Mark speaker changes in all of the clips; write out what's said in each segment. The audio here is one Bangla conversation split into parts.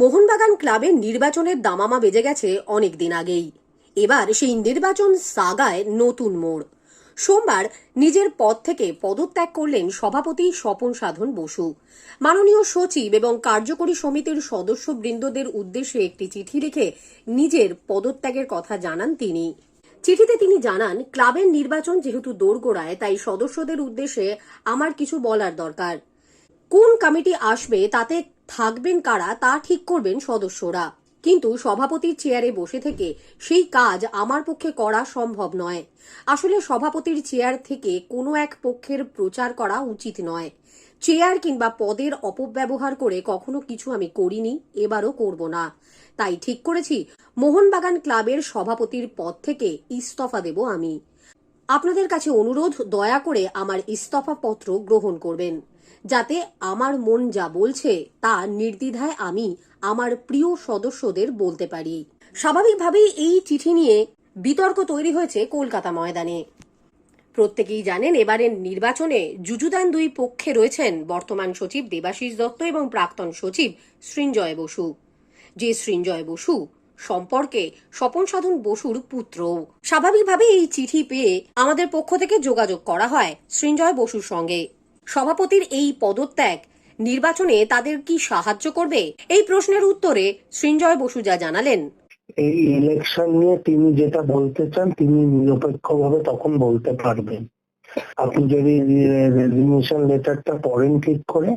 Speaker 1: মোহনবাগান ক্লাবের নির্বাচনের দামামা বেজে গেছে অনেক দিন আগেই। এবার সেই নির্বাচন সাগায় নতুন মোড়। সোমবার নিজের পদ থেকে পদত্যাগ করলেন সভাপতি স্বপন সাধন বসু। মাননীয় সচিব এবং কার্যকরী সমিতির সদস্যবৃন্দদের উদ্দেশ্যে একটি চিঠি লিখে নিজের পদত্যাগের কথা জানান তিনি। চিঠিতে তিনি জানান, ক্লাবের নির্বাচন যেহেতু দোরগোড়ায়, তাই সদস্যদের উদ্দেশ্যে আমার কিছু বলার দরকার। কোন কমিটি আসবে তাতে থাকবেন কারা তা ঠিক করবেন সদস্যরা। কিন্তু সভাপতির চেয়ারে বসে থেকে সেই কাজ আমার পক্ষে করা সম্ভব নয়। আসলে সভাপতির চেয়ার থেকে কোনো এক পক্ষের প্রচার করা উচিত নয়। চেয়ার কিংবা পদের অপব্যবহার করে কখনো কিছু আমি করিনি, এবারও করব না। তাই ঠিক করেছি, মোহনবাগান ক্লাবের সভাপতির পদ থেকে ইস্তফা দেব আমি। আপনাদের কাছে অনুরোধ, দয়া করে আমার ইস্তফা পত্র গ্রহণ করবেন। যাতে আমার মন যা বলছে তা নির্দ্বিধায় আমি আমার প্রিয় সদস্যদের বলতে পারি। স্বাভাবিকভাবেই এই চিঠি নিয়ে বিতর্ক তৈরি হয়েছে কলকাতা ময়দানে। প্রত্যেকেই জানেন এবারের নির্বাচনে যুযুদান দুই পক্ষে রয়েছেন বর্তমান সচিব দেবাশিস দত্ত এবং প্রাক্তন সচিব সৃঞ্জয় বসু। যে সৃঞ্জয় বসু সম্পর্কে স্বপন সাধন বসুর পুত্র স্বাভাবিকভাবে এই চিঠি পেয়ে আমাদের পক্ষ থেকে যোগাযোগ করা হয় সৃঞ্জয় বসুর সঙ্গে। সভাপতির এই পদত্যাগ নির্বাচনে তাদের কি সাহায্য করবে? এই প্রশ্নের উত্তরে সৃঞ্জয় বসু যা জানালেন।
Speaker 2: এই ইলেকশন নিয়ে তিনি যেটা বলতে চান তিনি নিরপেক্ষভাবে তখন বলতে পারবেন। আপনি যদি রেজিগনেশন লেটারটা পড়েন ঠিক করে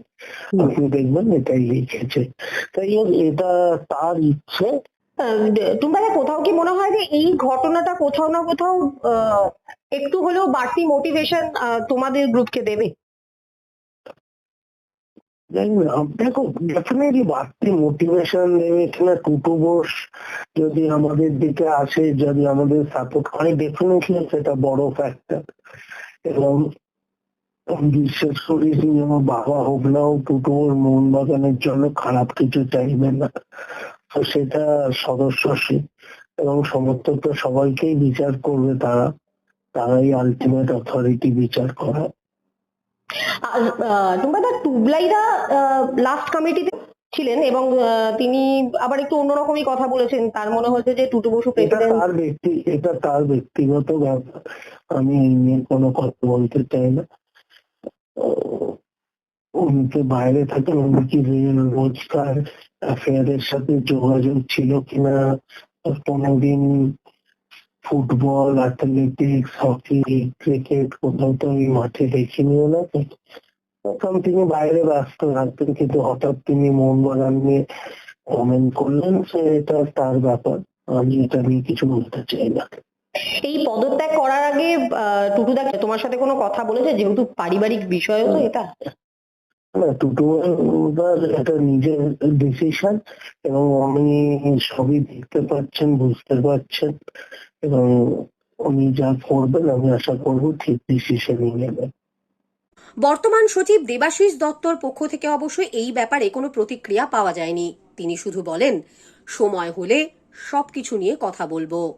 Speaker 2: আপনি দেখবেন এটাই লিখেছে। তাই হোক এটা তার ইচ্ছে।
Speaker 3: তোমার কোথাও কি মনে হয় যে এই ঘটনাটা কোথাও না কোথাও আহ, একটু হলেও বাড়তি মোটিভেশন তোমাদের গ্রুপকে দেবে?
Speaker 2: দেখো ডেফিনেটলি বাড়তি মোটিভেশন দেবে কিনা টুটু বোস যদি আমাদের দিকে আসে, যদি আমাদের সাপোর্ট করে ডেফিনেটলি সেটা বড় ফ্যাক্টর এবং বিশেষ করে যে আমার বাবা হোক না হোক টুটু ওর মোহনবাগানের জন্য খারাপ কিছু চাইবে না। তো সেটা সদস্যশীল এবং সমর্থক সবাইকেই বিচার করবে তারা। তারাই আলটিমেট অথরিটি বিচার করা
Speaker 3: আর তোমরা দা টুবলাইদা লাস্ট কমিটিতে ছিলেন এবং তিনি আবার একটু অন্যরকমই কথা বলেছেন। তার মনে হচ্ছে যে টুটু বসু প্রেসিডেন্ট
Speaker 2: তার ব্যক্তি এটা তার ব্যক্তিগত ব্যাপার। আমি এই নিয়ে কোনো কথা বলতে চাই না। উনি তো বাইরে থাকেন উনি কি রোজকার অ্যাফেয়ারের সাথে যোগাযোগ ছিল কিনা? কোনোদিন ফুটবল অ্যাথলেটিক্স হকি ক্রিকেট কোথাও তো আমি মাঠে দেখিনি ওনাকে। তখন তিনি বাইরে ব্যস্ত থাকতেন কিন্তু হঠাৎ তিনি মন মোহনবাগান নিয়ে কমেন্ট করলেন সে এটা তার ব্যাপার আমি এটা নিয়ে কিছু বলতে চাই না।
Speaker 3: এই পদত্যাগ করার আগে আহ, টুটুদা তোমার সাথে কোনো কথা বলেছে? যেহেতু পারিবারিক বিষয় তো এটা।
Speaker 2: না টুটুদার এটা নিজের ডিসিশন এবং আমি সবই দেখতে পাচ্ছেন বুঝতে পারছেন এবং উনি যা করবেন আমি আশা করব ঠিক ডিসিশনই নেবেন
Speaker 1: বর্তমান সচিব দেবাশিস দত্তর পক্ষ থেকে অবশ্য এই ব্যাপারে কোনো প্রতিক্রিয়া পাওয়া যায়নি। তিনি শুধু বলেন, সময় হলে সবকিছু নিয়ে কথা বলব।